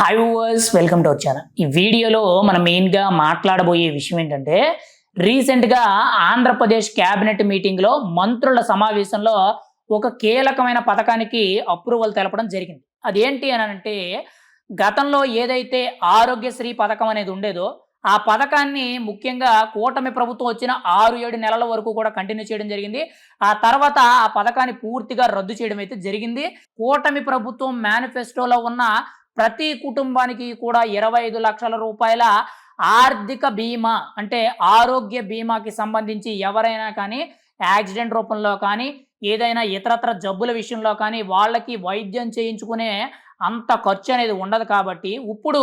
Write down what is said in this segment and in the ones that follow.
Hi ఓవర్స్ welcome to our channel ఈ వీడియోలో మనం మెయిన్గా మాట్లాడబోయే విషయం ఏంటంటే రీసెంట్గా ఆంధ్రప్రదేశ్ క్యాబినెట్ మీటింగ్లో మంత్రుల సమావేశంలో ఒక కీలకమైన పథకానికి అప్రూవల్ తెలపడం జరిగింది. అదేంటి అని అంటే గతంలో ఏదైతే ఆరోగ్యశ్రీ పథకం అనేది ఉండేదో ఆ పథకాన్ని ముఖ్యంగా కూటమి ప్రభుత్వం వచ్చిన ఆరు ఏడు నెలల వరకు కూడా కంటిన్యూ చేయడం జరిగింది. ఆ తర్వాత ఆ పథకాన్ని పూర్తిగా రద్దు చేయడం అయితే జరిగింది. కూటమి ప్రభుత్వం మేనిఫెస్టోలో ఉన్న ప్రతి కుటుంబానికి కూడా ఇరవై ఐదు లక్షల రూపాయల ఆర్థిక బీమా అంటే ఆరోగ్య బీమాకి సంబంధించి ఎవరైనా కానీ యాక్సిడెంట్ రూపంలో కానీ ఏదైనా ఇతరత్ర జబ్బుల విషయంలో కానీ వాళ్ళకి వైద్యం చేయించుకునే అంత ఖర్చు అనేది ఉండదు కాబట్టి ఇప్పుడు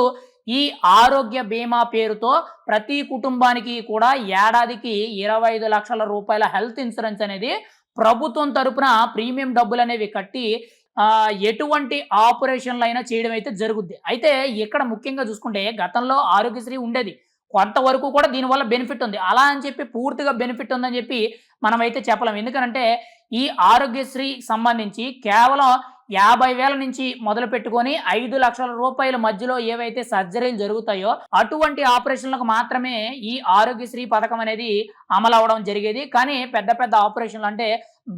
ఈ ఆరోగ్య బీమా పేరుతో ప్రతి కుటుంబానికి కూడా ఏడాదికి ఇరవై ఐదు లక్షల రూపాయల హెల్త్ ఇన్సూరెన్స్ అనేది ప్రభుత్వం తరపున ప్రీమియం డబ్బులు అనేవి కట్టి ఎటువంటి ఆపరేషన్లు అయినా చేయడం అయితే జరుగుద్ది. అయితే ఇక్కడ ముఖ్యంగా చూసుకుంటే గతంలో ఆరోగ్యశ్రీ ఉండేది. కొంతవరకు కూడా దీనివల్ల బెనిఫిట్ ఉంది. అలా అని చెప్పి పూర్తిగా బెనిఫిట్ ఉందని చెప్పి మనం అయితే చెప్పలేం. ఎందుకంటే ఈ ఆరోగ్యశ్రీ సంబంధించి కేవలం యాభై వేల నుంచి మొదలు పెట్టుకొని ఐదు లక్షల రూపాయల మధ్యలో ఏవైతే సర్జరీలు జరుగుతాయో అటువంటి ఆపరేషన్లకు మాత్రమే ఈ ఆరోగ్యశ్రీ పథకం అనేది అమలు అవడం జరిగేది. కానీ పెద్ద పెద్ద ఆపరేషన్లు అంటే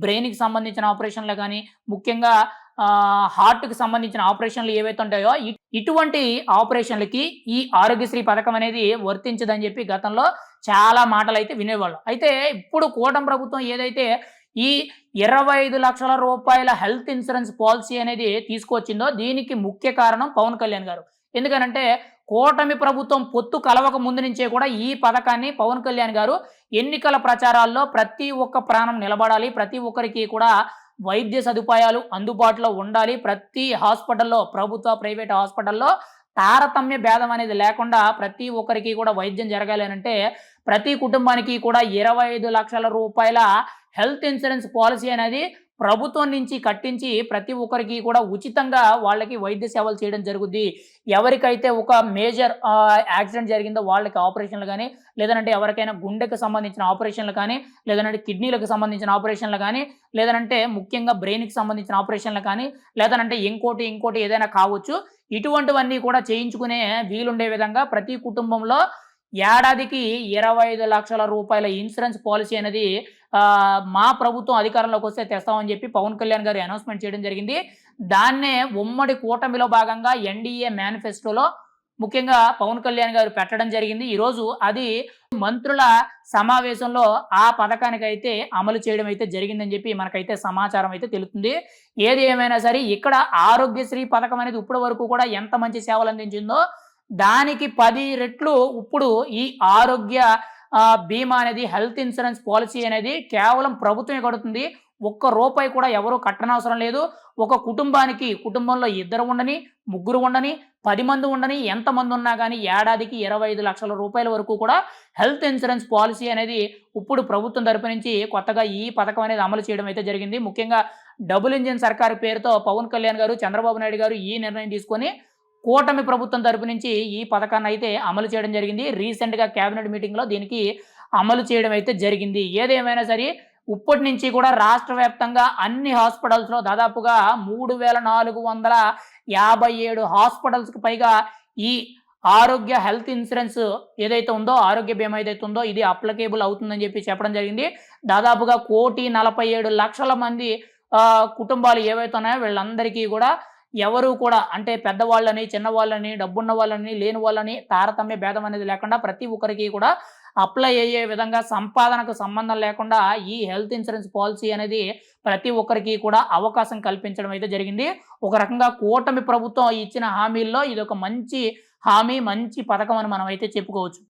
బ్రెయిన్కి సంబంధించిన ఆపరేషన్లు కానీ ముఖ్యంగా హార్ట్కి సంబంధించిన ఆపరేషన్లు ఏవైతే ఉంటాయో ఇటువంటి ఆపరేషన్లకి ఈ ఆరోగ్యశ్రీ పథకం అనేది వర్తించదని చెప్పి గతంలో చాలా మాటలు అయితే వినేవాళ్ళు. అయితే ఇప్పుడు కూటమి ప్రభుత్వం ఏదైతే ఈ ఇరవై ఐదు లక్షల రూపాయల హెల్త్ ఇన్సూరెన్స్ పాలసీ అనేది తీసుకొచ్చిందో దీనికి ముఖ్య కారణం పవన్ కళ్యాణ్ గారు. ఎందుకనంటే కూటమి ప్రభుత్వం పొత్తు కలవక ముందు నుంచే కూడా ఈ పథకాన్ని పవన్ కళ్యాణ్ గారు ఎన్నికల ప్రచారాల్లో ప్రతి ఒక్క ప్రాణం నిలబడాలి ప్రతి ఒక్కరికి కూడా వైద్య సదుపాయాలు అందుబాటులో ఉండాలి. ప్రతి హాస్పిటల్లో ప్రభుత్వ ప్రైవేట్ హాస్పిటల్లో తారతమ్య భేదం అనేది లేకుండా ప్రతి ఒక్కరికి కూడా వైద్యం జరగాలి అంటే ప్రతి కుటుంబానికి కూడా ఇరవై ఐదు లక్షల రూపాయల హెల్త్ ఇన్సూరెన్స్ పాలసీ అనేది ప్రభుత్వం నుంచి కట్టించి ప్రతి ఒక్కరికి కూడా ఉచితంగా వాళ్ళకి వైద్య సేవలు చేయడం జరుగుద్ది. ఎవరికైతే ఒక మేజర్ యాక్సిడెంట్ జరిగిందో వాళ్ళకి ఆపరేషన్లు కానీ లేదంటే ఎవరికైనా గుండెకు సంబంధించిన ఆపరేషన్లు కానీ లేదంటే కిడ్నీలకు సంబంధించిన ఆపరేషన్లు కానీ లేదంటే ముఖ్యంగా బ్రెయిన్కి సంబంధించిన ఆపరేషన్లు కానీ లేదంటే ఇంకోటి ఇంకోటి ఏదైనా కావచ్చు. ఇటువంటివన్నీ కూడా చేయించుకునే వీలుండే విధంగా ప్రతి కుటుంబంలో ఏడాదికి ఇరవై ఐదు లక్షల రూపాయల ఇన్సూరెన్స్ పాలసీ అనేది మా ప్రభుత్వం అధికారంలోకి వస్తే తెస్తామని చెప్పి పవన్ కళ్యాణ్ గారు అనౌన్స్మెంట్ చేయడం జరిగింది. దాన్నే ఉమ్మడి కూటమిలో భాగంగా ఎన్డీఏ మేనిఫెస్టోలో ముఖ్యంగా పవన్ కళ్యాణ్ గారు పెట్టడం జరిగింది. ఈరోజు అది మంత్రుల సమావేశంలో ఆ పథకానికి అయితే అమలు చేయడం అయితే జరిగిందని చెప్పి మనకైతే సమాచారం అయితే తెలుస్తుంది. ఏది ఏమైనా సరే ఇక్కడ ఆరోగ్యశ్రీ పథకం అనేది ఇప్పటి వరకు కూడా ఎంత మంచి సేవలు అందించిందో దానికి పది రెట్లు ఇప్పుడు ఈ ఆరోగ్య బీమా అనేది హెల్త్ ఇన్సూరెన్స్ పాలసీ అనేది కేవలం ప్రభుత్వమే కడుతుంది. ఒక్క రూపాయి కూడా ఎవరు కట్టనవసరం లేదు. ఒక కుటుంబానికి కుటుంబంలో ఇద్దరు ఉండని ముగ్గురు ఉండని పది మంది ఉండని ఎంతమంది ఉన్నా కానీ ఏడాదికి ఇరవై ఐదు లక్షల రూపాయల వరకు కూడా హెల్త్ ఇన్సూరెన్స్ పాలసీ అనేది ఇప్పుడు ప్రభుత్వం తరపు నుంచి కొత్తగా ఈ పథకం అనేది అమలు చేయడం అయితే జరిగింది. ముఖ్యంగా డబుల్ ఇంజిన్ సర్కారు పేరుతో పవన్ కళ్యాణ్ గారు చంద్రబాబు నాయుడు గారు ఈ నిర్ణయం తీసుకొని కూటమి ప్రభుత్వం తరపు నుంచి ఈ పథకాన్ని అయితే అమలు చేయడం జరిగింది. రీసెంట్గా కేబినెట్ మీటింగ్లో దీనికి అమలు చేయడం అయితే జరిగింది. ఏదేమైనా సరే ఇప్పటి నుంచి కూడా రాష్ట్ర వ్యాప్తంగా అన్ని హాస్పిటల్స్లో దాదాపుగా మూడు వేల నాలుగు వందల యాభై ఏడు హాస్పిటల్స్కి పైగా ఈ ఆరోగ్య హెల్త్ ఇన్సూరెన్స్ ఏదైతే ఉందో ఆరోగ్య బీమా ఏదైతే ఉందో ఇది అప్లికేబుల్ అవుతుందని చెప్పి చెప్పడం జరిగింది. దాదాపుగా కోటి నలభై ఏడు లక్షల మంది కుటుంబాలు ఏవైతే ఉన్నాయో వీళ్ళందరికీ కూడా ఎవరు కూడా అంటే పెద్దవాళ్ళని చిన్నవాళ్ళని డబ్బున్న వాళ్ళని లేని వాళ్ళని తారతమ్య భేదం అనేది లేకుండా ప్రతి ఒక్కరికి కూడా అప్లై అయ్యే విధంగా సంపాదనకు సంబంధం లేకుండా ఈ హెల్త్ ఇన్సూరెన్స్ పాలసీ అనేది ప్రతి ఒక్కరికి కూడా అవకాశం కల్పించడం అయితే జరిగింది. ఒక రకంగా కూటమి ప్రభుత్వం ఇచ్చిన హామీల్లో ఇది ఒక మంచి హామీ మంచి పథకం అని మనం అయితే చెప్పుకోవచ్చు.